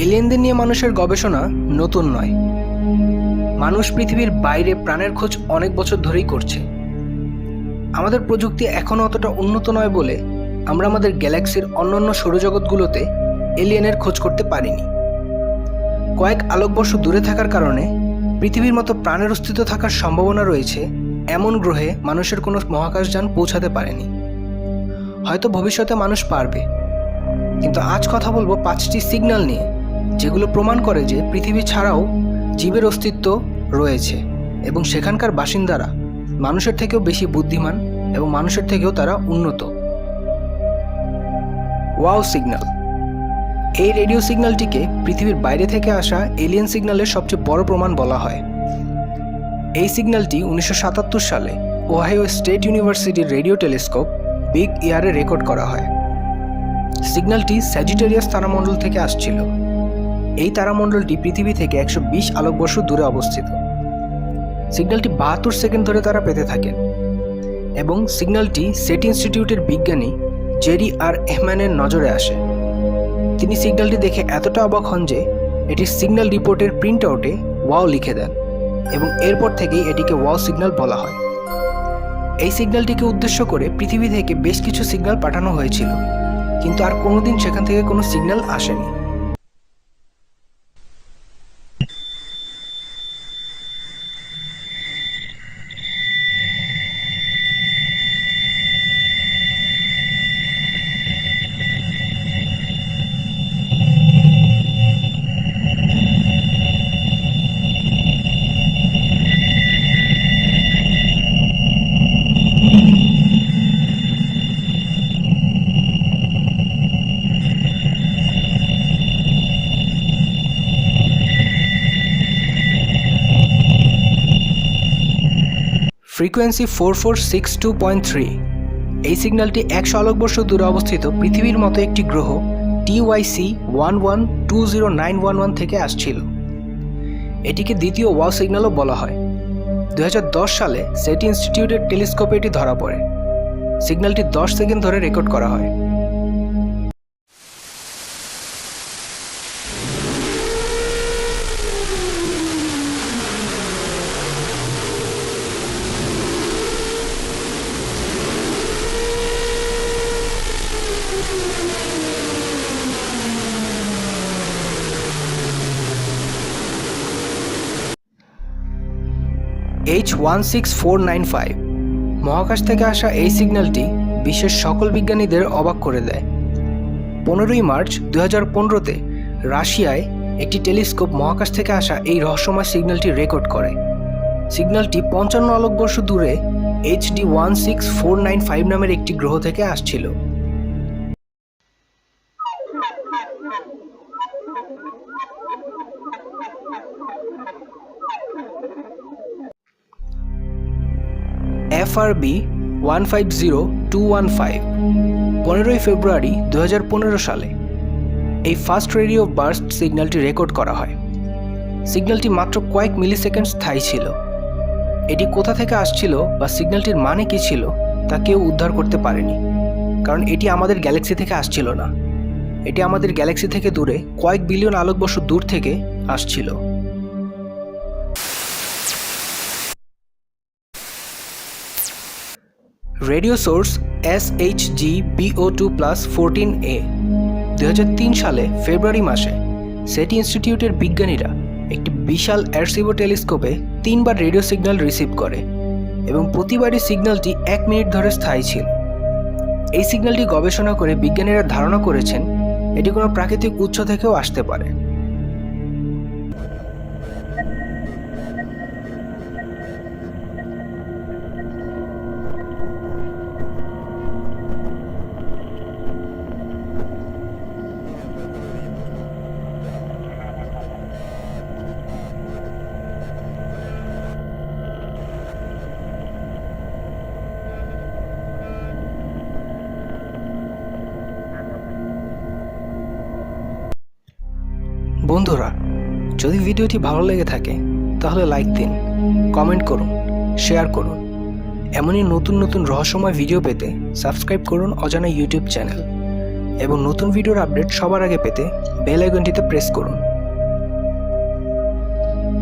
এলিয়েনদের নিয়ে মানুষের গবেষণা নতুন নয়। মানুষ পৃথিবীর বাইরে প্রাণের খোঁজ অনেক বছর ধরেই করছে। আমাদের প্রযুক্তি এখনও অতটা উন্নত নয় বলে আমরা আমাদের গ্যালাক্সির অন্যান্য সৌরজগৎগুলোতে এলিয়েনের খোঁজ করতে পারিনি। কয়েক আলোকবর্ষ দূরে থাকার কারণে পৃথিবীর মতো প্রাণের অস্তিত্ব থাকার সম্ভাবনা রয়েছে এমন গ্রহে মানুষের কোনো মহাকাশযান পৌঁছাতে পারেনি। হয়তো ভবিষ্যতে মানুষ পারবে। কিন্তু আজ কথা বলব পাঁচটি সিগন্যাল নিয়ে। যেগুলো প্রমাণ করে যে পৃথিবী ছাড়াও জীবের অস্তিত্ব রয়েছে এবং সেখানকার বাসিন্দারা মানুষের থেকেও বেশি বুদ্ধিমান এবং মানুষের থেকেও তারা উন্নত। Wow signal. এই রেডিও সিগন্যালটিকে পৃথিবীর বাইরে থেকে আসা এলিয়েন সিগন্যালের সবচেয়ে বড় প্রমাণ বলা হয়। এই সিগন্যালটি উনিশশো সাতাত্তর সালে ওহাইও স্টেট ইউনিভার্সিটির রেডিও টেলিস্কোপ বিগ ইয়ারে রেকর্ড করা হয়। সিগন্যালটি স্যাজিটেরিয়াস তারামণ্ডল থেকে আসছিল। এই তারামণ্ডলটি পৃথিবী থেকে একশো বিশ আলোকবর্ষ দূরে অবস্থিত। সিগন্যালটি বাহাত্তর সেকেন্ড ধরে তারা পেতে থাকেন। এবং সিগন্যালটি সেট ইনস্টিটিউটের বিজ্ঞানী জেরি আর এহম্যানের নজরে আসে। তিনি সিগন্যালটি দেখে এতটা অবাক হন যে এটির সিগন্যাল রিপোর্টের প্রিন্ট আউটে ওয়াও লিখে দেন এবং এরপর থেকেই এটিকে ওয়াও সিগন্যাল বলা হয়। এই সিগন্যালটিকে উদ্দেশ্য করে পৃথিবী থেকে বেশ কিছু সিগন্যাল পাঠানো হয়েছিল, কিন্তু আর কোনোদিন সেখান থেকে কোনো সিগন্যাল আসেনি। Frequency four four six two point three. এই সিগন্যালটি একশো আলোকবর্ষ দূরে অবস্থিত পৃথিবীর মতো একটি গ্রহ TYC one one two zero nine one one থেকে আসছিল। এটিকে দ্বিতীয় ওয়াও সিগন্যালও বলা হয়। দুহাজার দশ সালে সেটি ইনস্টিটিউটের টেলিস্কোপে এটি ধরা পড়ে। সিগন্যালটি দশ সেকেন্ড ধরে রেকর্ড করা হয়। H one six four nine five মহাকাশ থেকে আসা এই সিগন্যালটি বিশ্বের সকল বিজ্ঞানীদের অবাক করে দেয়। পনেরোই মার্চ দু হাজার পনেরোতে রাশিয়ায় একটি টেলিস্কোপ মহাকাশ থেকে আসা এই রহস্যময় সিগন্যালটি রেকর্ড করে। সিগন্যালটি পঞ্চান্ন আলোকবর্ষ দূরে HD one six four nine five নামের একটি গ্রহ থেকে আসছিল। FRB one five zero two one five পনেরোই ফেব্রুয়ারি দু হাজার পনেরো সালে। এই ফার্স্ট রেডিও বার্স্ট সিগন্যালটি রেকর্ড করা হয়। সিগন্যালটি মাত্র কয়েক মিলি সেকেন্ড স্থায়ী ছিল। এটি কোথা থেকে আসছিল বা সিগন্যালটির মানে কী ছিল, তা কেউ উদ্ধার করতে পারেনি, কারণ এটি আমাদের গ্যালাক্সি থেকে আসছিল না। এটি আমাদের গ্যালাক্সি থেকে দূরে কয়েক বিলিয়ন আলোকবর্ষ দূর থেকে আসছিল। Radio source S H G BO two plus fourteen A দুই হাজার তিন সালে ফেব্রুয়ারি মাসে সেটি ইনস্টিটিউটের বিজ্ঞানীরা একটি বিশাল অ্যারসিভো টেলিস্কোপে তিনবার রেডিও সিগন্যাল রিসিভ করে এবং প্রতিবারই সিগন্যালটি এক মিনিট ধরে স্থায়ী ছিল। এই সিগন্যালটি গবেষণা করে বিজ্ঞানীরা ধারণা করেছেন এটি কোনো প্রাকৃতিক উৎস থেকেও আসতে পারে। বন্ধুরা, যদি ভিডিওটি ভালো লেগে থাকে, তাহলে লাইক দিন কমেন্ট করুন শেয়ার করুন। এমনই নতুন নতুন রহস্যময় ভিডিও পেতে সাবস্ক্রাইব করুন অজানা ইউটিউব চ্যানেল এবং নতুন ভিডিওর আপডেট সবার আগে পেতে বেল আইকনটিতে প্রেস করুন।